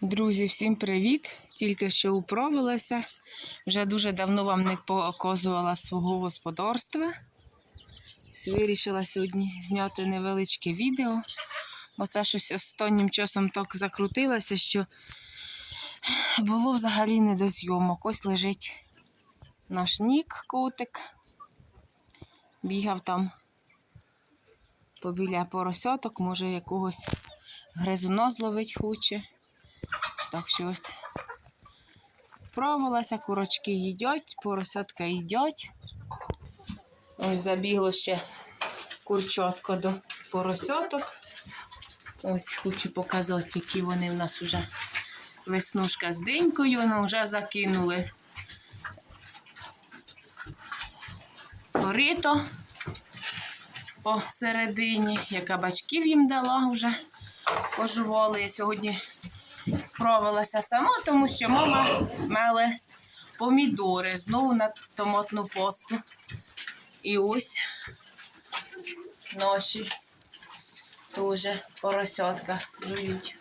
Друзі, всім привіт! Тільки що управилася. Вже дуже давно вам не показувала свого господарства. Вирішила сьогодні зняти невеличке відео, бо це щось останнім часом так закрутилося, що було взагалі не до зйомок. Ось лежить наш нік, котик. Бігав там побіля поросяток, може якогось гризуна зловить хоче. Так що ось вправилася, курочки їдять, поросятка їдять. Ось забігло ще курчатко до поросяток. Ось хочу показати, які вони в нас вже веснушка з динькою, ну вже закинули корито посередині. Я кабачків їм дала вже пожували. Я сьогодні вправилася сама, тому що мама меле помідори знову на томатну посту. І ось наші теж поросятка жують.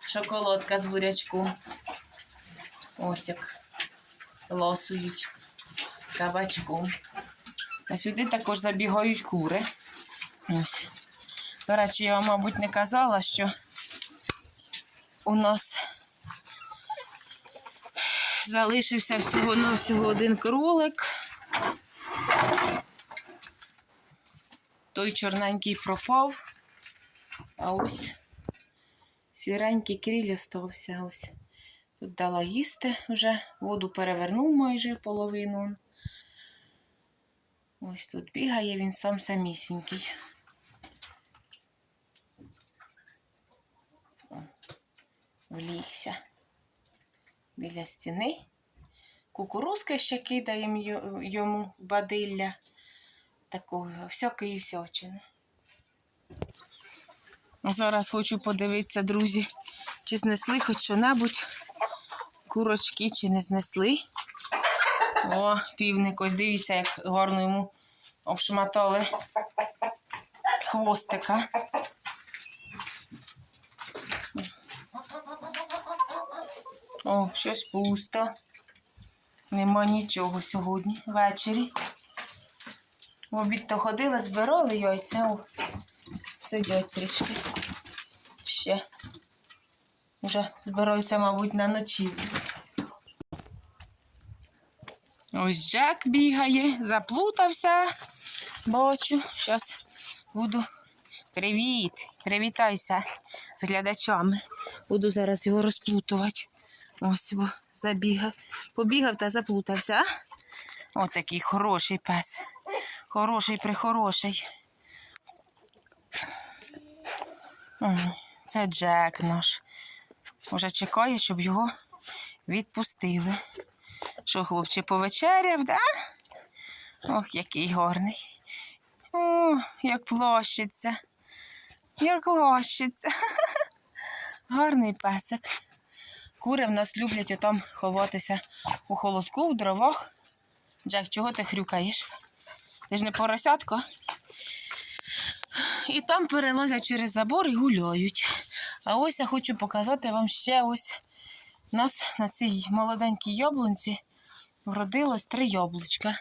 Шоколадка з бурячком. Ось як лосують кабачком. А сюди також забігають кури. Ось. До речі, я вам, мабуть, не казала, що у нас залишився всього на всього один кролик. Той чорненький пропав, а ось сіренький кріль остався. Ось. Тут дала їсти вже, воду перевернув майже половину. Ось тут бігає він сам самісінький. Влігся біля стіни. Кукурузки ще кидаємо йому бадилля такого всякої всячини. Зараз хочу подивитися, друзі, чи знесли хоч що-небудь курочки, чи не знесли. О, півник, ось дивіться, як гарно йому обшматали хвостика. О, щось пусто. Нема нічого сьогодні ввечері. В обід то ходили, збирали яйця. О, сидять трішки. Ще. Вже збираються, мабуть, на ночівлю. Ось Джек бігає, заплутався. Бачу, зараз буду. Привіт! Привітайся з глядачами. Буду зараз його розплутувати. Ось бо забігав. Побігав та заплутався. а? Отакий хороший пес. Хороший прихороший. Це Джек наш. Уже чекає, щоб його відпустили. Що, хлопче, повечеряв, да? Ох, який гарний. О, як площиться. Як лощиться. Гарний песик. Кури в нас люблять отам ховатися у холодку, в дровах. Джек, чого ти хрюкаєш? Ти ж не поросятко. І там перелазять через забор і гуляють. А ось я хочу показати вам ще ось. У нас на цій молоденькій яблунці вродилось три яблучка.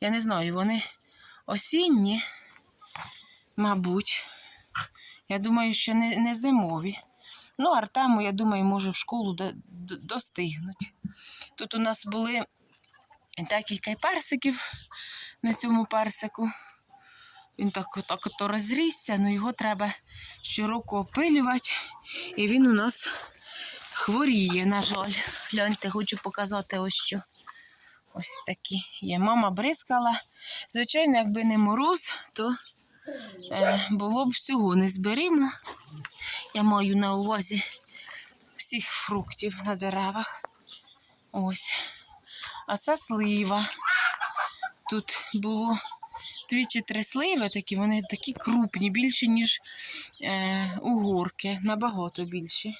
Я не знаю, вони осінні, мабуть. Я думаю, що не, не зимові. Ну, Артему, я думаю, може в школу до- до- достигнуть. Тут у нас були декілька персиків на цьому персику. Він так, так ото розрісся, ну його треба щороку опилювати. І він у нас хворіє, на жаль. Гляньте, хочу показати ось що. Ось такі є. Мама бризкала. Звичайно, якби не мороз, то е, було б всього не зберімо. Я маю на увазі всіх фруктів на деревах. Ось. А це слива. Тут було дві чи три сливи, такі, вони такі крупні, більші, ніж е, угорки, набагато більші.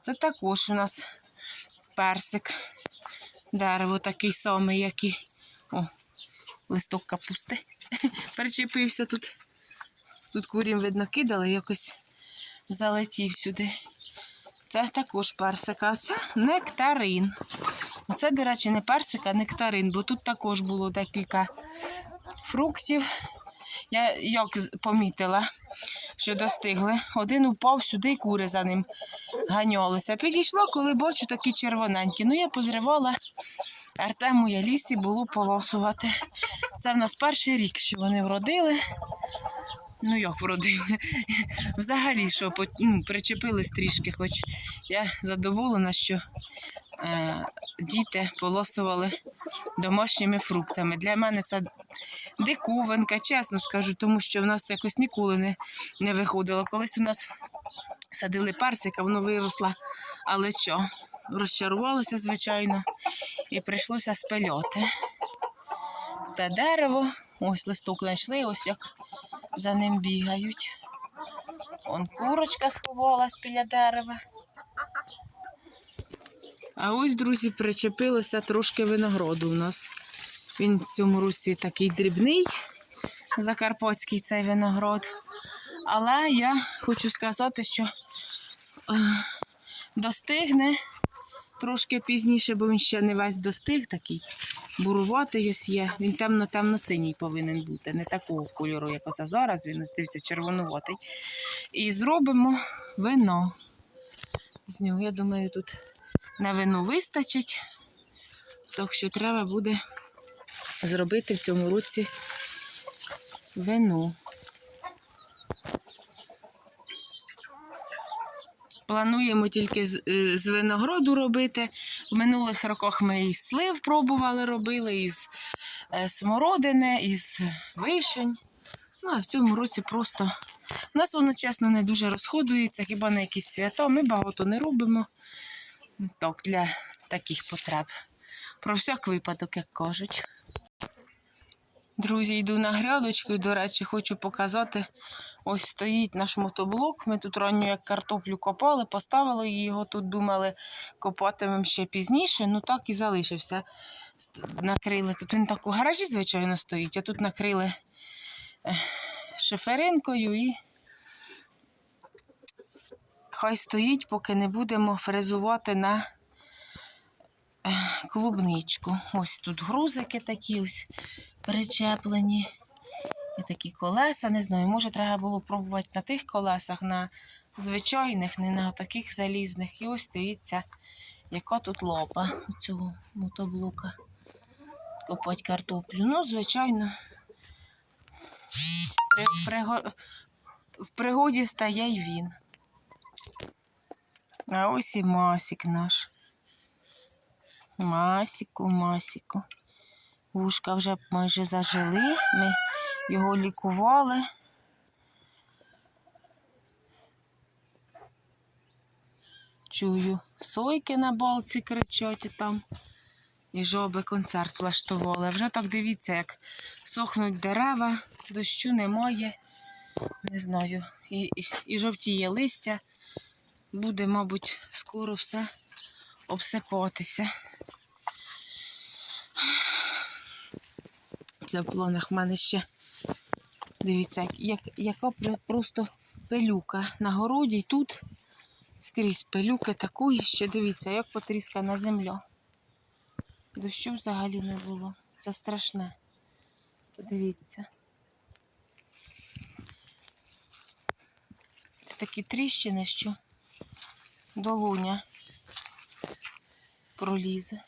Це також у нас персик. Дерево такий самий, як і. О, листок капусти. Перечепився тут. Тут курім, видно, кидали, якось залетів сюди. Це також персик, а це нектарин. Оце, до речі, не персика, а нектарин, бо тут також було декілька фруктів. Я як помітила, що достигли. Один упав сюди, і кури за ним ганялися. Підійшло, коли бачу такі червоненькі. Ну, я позривала Артему я лісі було полосувати. Це в нас перший рік, що вони вродили. Ну, як вродили? Взагалі, що ну, причепились трішки, хоч я задоволена, що діти полосували домашніми фруктами. Для мене це диковинка, чесно скажу, тому що в нас якось ніколи не, не виходило. Колись у нас садили персика, воно виросло, але що? Розчарувалося, звичайно, і прийшлося спильоти. Те дерево, ось листок знайшли, ось як за ним бігають. Он курочка сховалась біля дерева. А ось, друзі, причепилося трошки винограду у нас. Він в цьому році такий дрібний, закарпатський цей виноград. Але я хочу сказати, що е, достигне трошки пізніше, бо він ще не весь достиг такий. Буруватий ось є. Він темно-темно-синій повинен бути, не такого кольору, як оце зараз. Він ось дивиться червонуватий. І зробимо вино. З нього, я думаю, тут на вино вистачить. Так що треба буде зробити в цьому році вино. Плануємо тільки з, е, з винограду робити. В минулих роках ми і слив пробували робили, із е, смородини, із вишень. Ну, а в цьому році просто. У нас воно, чесно, не дуже розходується, хіба на якісь свята. Ми багато не робимо. Так, для таких потреб. Про всяк випадок, як кажуть. Друзі, йду на грядочку до речі, хочу показати. Ось стоїть наш мотоблок. Ми тут ранню як картоплю копали, поставили його тут думали, копатимемо ще пізніше. Ну так і залишився. Накрили. Тут він так у гаражі, звичайно, стоїть, а тут накрили е, шиферинкою і хай стоїть, поки не будемо фрезувати на клубничку. Ось тут грузики такі ось причеплені. І такі колеса, не знаю, може, треба було пробувати на тих колесах, на звичайних, не на таких залізних. І ось дивіться, яка тут лопа у цього мотоблока. Копать картоплю. Ну, звичайно, при, приго- в пригоді стає й він. А ось і масік наш. Масіку, масіку. Вушка вже майже зажили. Ми його лікували. Чую, сойки на балці кричать там. І жоби концерт влаштували. Вже так дивіться, як сохнуть дерева, дощу немає. Не знаю. І, і, жовтіє листя. Буде, мабуть, скоро все обсипатися. Це в планах в мене ще. Дивіться, як, як, яка просто пилюка на городі. І тут скрізь пилюки такої, що дивіться, як потріскана земля. Дощу взагалі не було. Це страшне. Подивіться. Це такі тріщини, що долоня пролізе.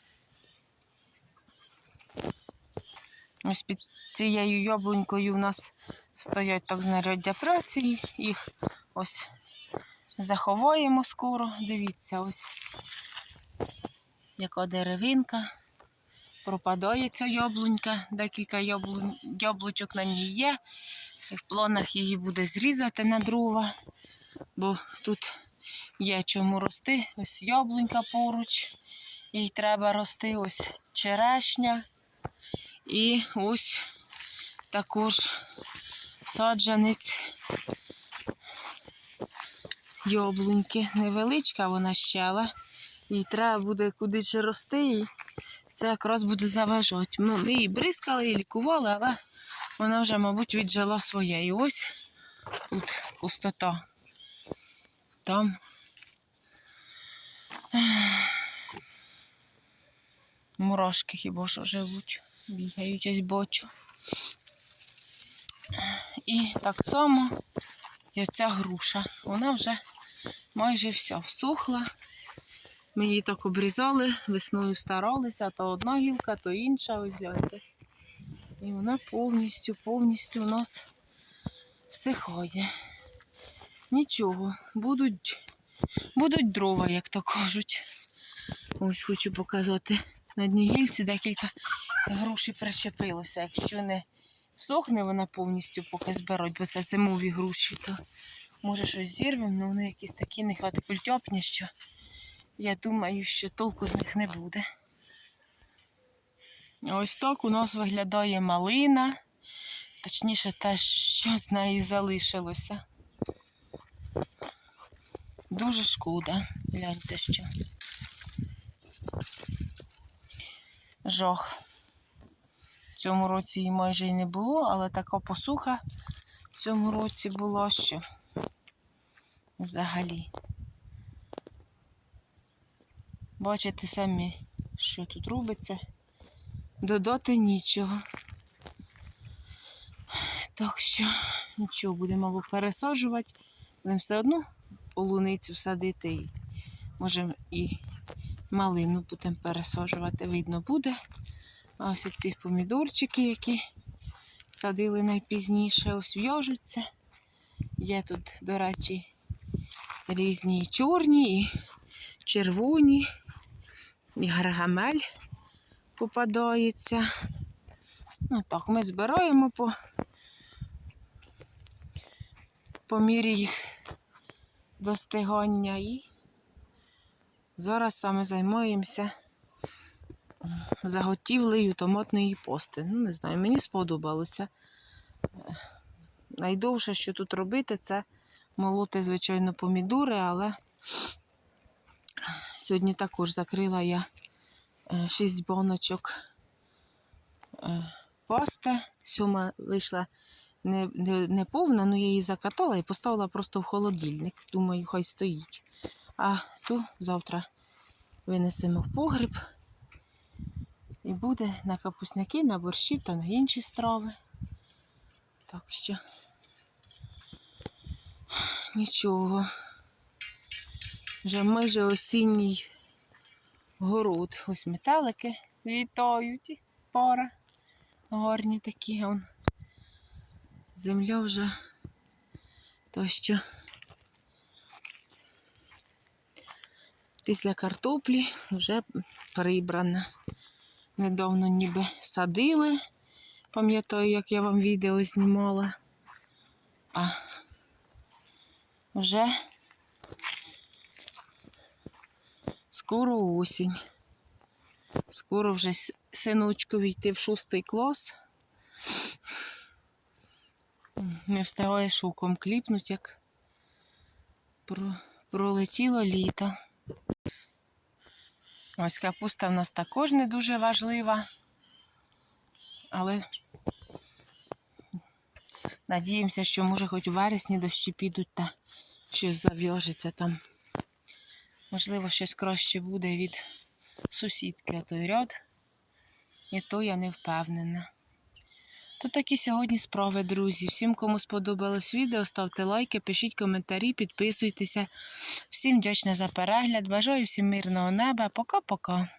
Ось під цією яблунькою в нас стоять так знаряддя праці. Їх ось заховаємо скоро. Дивіться, ось яка деревинка. Пропадає ця яблунька, декілька яблун... яблучок на ній є. І в планах її буде зрізати на дрова, бо тут є чому рости. Ось яблунька поруч, їй треба рости ось черешня. І ось також саджанець яблуньки. Невеличка вона ще, але їй треба буде кудись рости. І це якраз буде заважати. Ми ми її бризкали, і лікували, але вона вже, мабуть, віджила своє. І ось тут пустота. Там Мурашки хіба що живуть, бігають ось бочу. І так само і ця груша. Вона вже майже вся всухла. Ми її так обрізали, весною старалися, то одна гілка, то інша, ось гляньте. І вона повністю, повністю у нас всихає. Нічого, будуть, будуть дрова, як то кажуть. Ось хочу показати. На одній гільці декілька груші причепилося. Якщо не всохне вона повністю, поки зберуть, бо це зимові груші, то може щось зірвемо, але вони якісь такі не культьопні, що я думаю, що толку з них не буде. Ось так у нас виглядає малина, точніше те, що з неї залишилося. Дуже шкода. Гляньте що. Жах. В цьому році її майже й не було, але така посуха в цьому році була, що взагалі. Бачите самі, що тут робиться. Додати нічого. Так що нічого будемо пересаджувати. Будемо все одно полуницю садити. І, може і малину будемо пересаджувати. Видно буде. А ось ці помідорчики, які садили найпізніше, ось в'яжуться. Є тут, до речі, різні чорні, і червоні, і гаргамель попадається. Ну так, ми збираємо по, по мірі їх достигання і зараз саме займаємося заготівлею томатної пости. Ну, не знаю, мені сподобалося. Е, Найдовше, що тут робити, це молоти, звичайно, помідори, але сьогодні також закрила я 6 баночок е, пасти. Сьома вийшла не, не, не повна, але я її закатала і поставила просто в холодильник. Думаю, хай стоїть. А ту завтра винесемо в погріб. І буде на капусняки, на борщі та на інші страви. Так що нічого. Вже майже осінній город. Ось метелики літають. Пара. Гарні такі. Он. Земля вже то що після картоплі вже прибрана. Недавно ніби садили. Пам'ятаю, як я вам відео знімала. А вже скоро осінь. Скоро вже с- синочкові йти в шостий клас. Не встигає шуком кліпнуть, як пролетіло літо. Ось капуста в нас також не дуже важлива, але надіємося, що може хоч у вересні дощі підуть та щось зав'яжеться там. Можливо, щось краще буде від сусідки, а той ряд. І то я не впевнена. То такі сьогодні справи, друзі. Всім, кому сподобалось відео, ставте лайки, пишіть коментарі, підписуйтеся. Всім вдячна за перегляд. Бажаю всім мирного неба. Пока-пока.